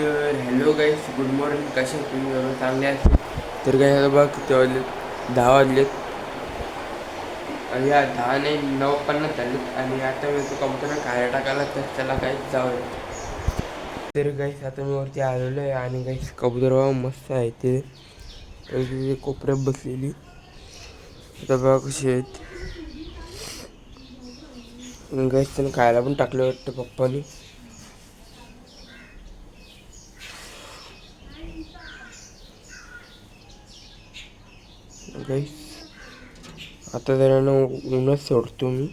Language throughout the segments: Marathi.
तर हॅलो गाईस गुड मॉर्निंग कसे तुम्ही? सर्व चांगले आहेत तर काय झालं बघ किती वाजले दहा वाजलेत. आणि या दहा नाही नऊ पन्नास झालेत. आणि आता मी तो कंपनी खायला टाकायला तर त्याला काहीच जावं तर गाईस आता मी वरती आलेलो आहे आणि गाईस कबूतर बाबा मस्त आहे ते. तिथे कोपऱ्यात बसलेली. आता बघा कशी आहेत. गाईस त्यानं खायला पण टाकलं वाटतं पप्पानी. गाईस आता जरा ना ऊनच सोडतो मी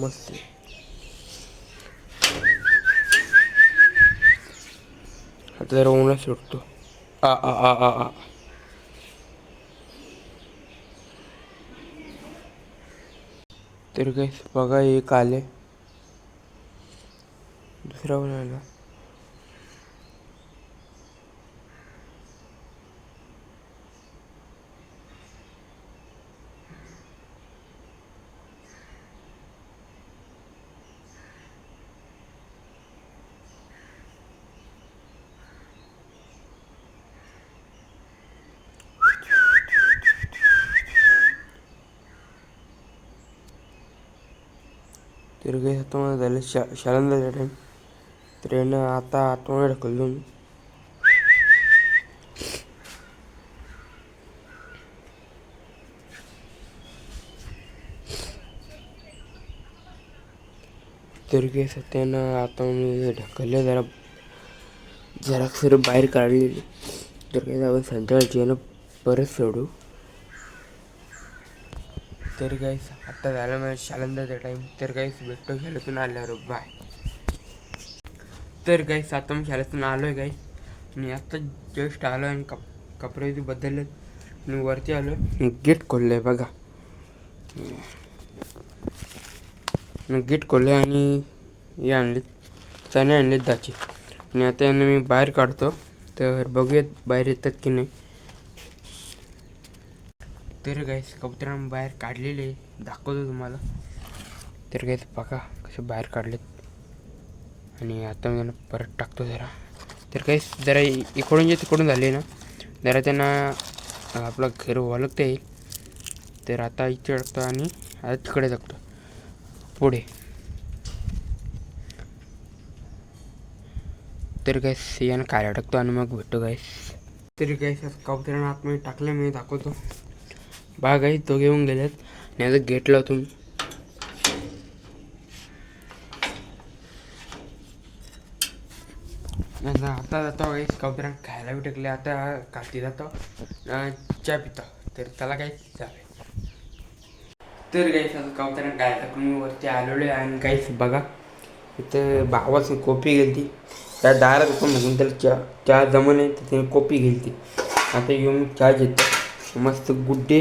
मस्त आता जरा ऊनच सोडतो आ आ आ आ आ तर काय बघा एक आले दुसरा पण आला तर काही आता झालं शा शाळांना टाईम तर यानं आता आतमध्ये ढकलून मी तर सत्यानं आता मी ढकललं जरा जरा सर बाहेर काढलेली तर आपण संध्याकाळची यानं परत सोडू तर काहीच आता झालं माझ्या शाळंदाचा टाईम तर काहीच भेटतो शाळेतून आल्यावर. बाय तर काहीच आता मी शाळेतून आलो आहे काही आणि आत्ता जस्ट आलो आणि कप कपडे बदलले मी वरती आलो आहे गेट खोललं आहे बघा गेट खोललं आणि हे आणले चणे आणले दाचे. आणि आता यांना मी बाहेर काढतो. तर बघूयात बाहेर येतात की नाही. तर गाईस कबुतरानं बाहेर काढलेले दाखवतो तुम्हाला. तर गाईस बघा कसे बाहेर काढलेत. आणि आता मी त्यांना परत टाकतो जरा. तर काहीच जरा इकडून जे तिकडून झाले ना जरा त्यांना आपलं घर ओळखता येईल. तर आता इथे टाकतो आणि आता तिकडे टाकतो पुढे. तर गॅस यानं खायला टाकतो आणि मग भेटतो गॅस तरी गॅस कबुतरांना आतमध्ये टाकलं मी दाखवतो. बाग आहे तो घेऊन गेलेत. आणि आता गेट लावतो आता जातो काही कबुतरांना खायला बी टाकले. आता काती जातो. चहा पितो. तर त्याला काही चालेल तर काहीच आता कबुतरांना काय टाकून मी वरती आलेलो आहे. आणि काहीच बघा इथं भावाची कोपी गेली त्या दारात होतो म्हणून त्याला चहा चहा जमून आहे तर त्याने कोपी घेतली आता येऊन चहा घेतो. मस्त गुड्डे.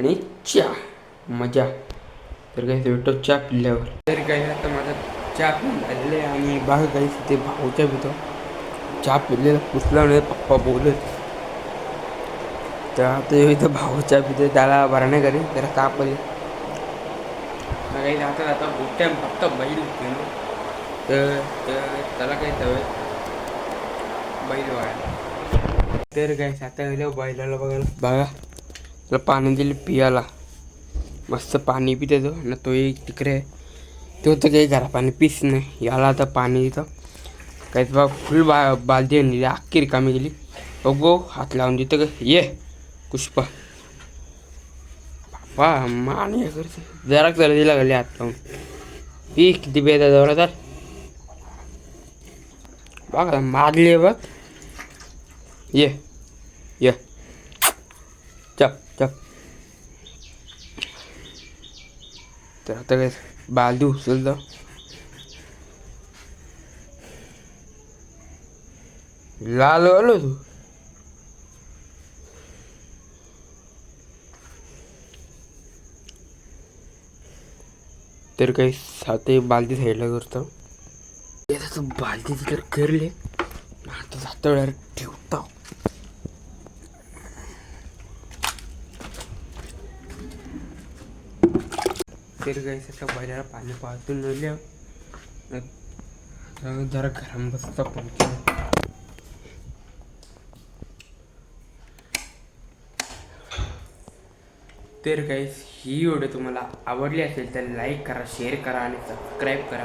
आणि चहा मजा. तर काही भेटतो चहा पिल्यावर. तर काही आता माझा चहा पिऊन झालेला आहे आणि बाग काही तिथे भाऊच्या पितो चहा पिलेला पुसला नाही पप्पा बोलत तर आता इथं भाऊ चहा पितो त्याला भरण्या घरी. त्याला ताप आले काही आता आता बुट्ट्या फक्त बैल घेऊन तर तर त्याला काही तवे बैल वाढला तर काय आता गेलो बैलाला बघायला. बघा. त्याला पाणी दिले पियाला. मस्त पाणी पी देतो ना तो एक तिकडे. तो तर काही घरा पाणी पिस नाही. याला आता पाणी देतं. काहीच बा फुल बा बालदी आणली अख्खी रिकामी गेली. बघो हात लावून देतं का ये पुष्पा. बापा मान हे करते. जरा जरा दिला लागली हात लावून? पी किती बेदा जवळ तर. बघा मारली बघ. ये ये. चप चप तर आता काय बालदी उचलतं लाल आलो तू तर काही साते बालदी साईडला करतो. बालदी जर करले. आता जातो डायरेक्ट ठेवता. तर गाईस आता बैलाला पाणी पाहतून नेलं जरा गरम बसता पंखे तर गाईस ही व्हिडिओ तुम्हाला आवडली असेल तर लाईक करा शेअर करा आणि सबस्क्राईब करा.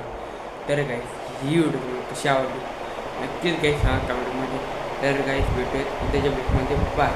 तर गाईस ही व्हिडिओ तुम्हाला कशी आवडली? नक्कीच गाईस सांगा कमेंटमध्ये तर गाईस भेटूयात उद्याच्या भेटमध्ये बाय